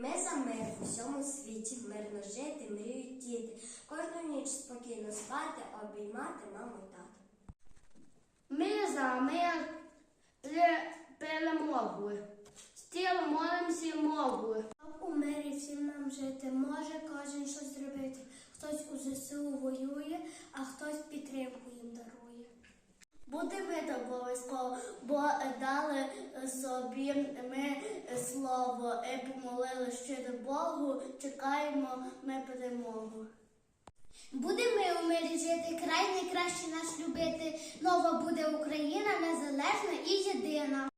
Ми за мир у всьому світі, мирно жити, мріють діти. Кожну ніч спокійно спати, обіймати маму і тата. Ми за мир для перемоги. Стіло молимося мовою. У мирі всім нам жити, може кожен щось зробити. Хтось у ЗСУ воює, а хтось підтримку їм дарує. Буде мир обов'язково, бо дали собі ми слово і помолили щиро Богу, чекаємо ми перемогу. Будемо ми у мирі жити, край найкраще наш любити. Нова буде Україна, незалежна і єдина.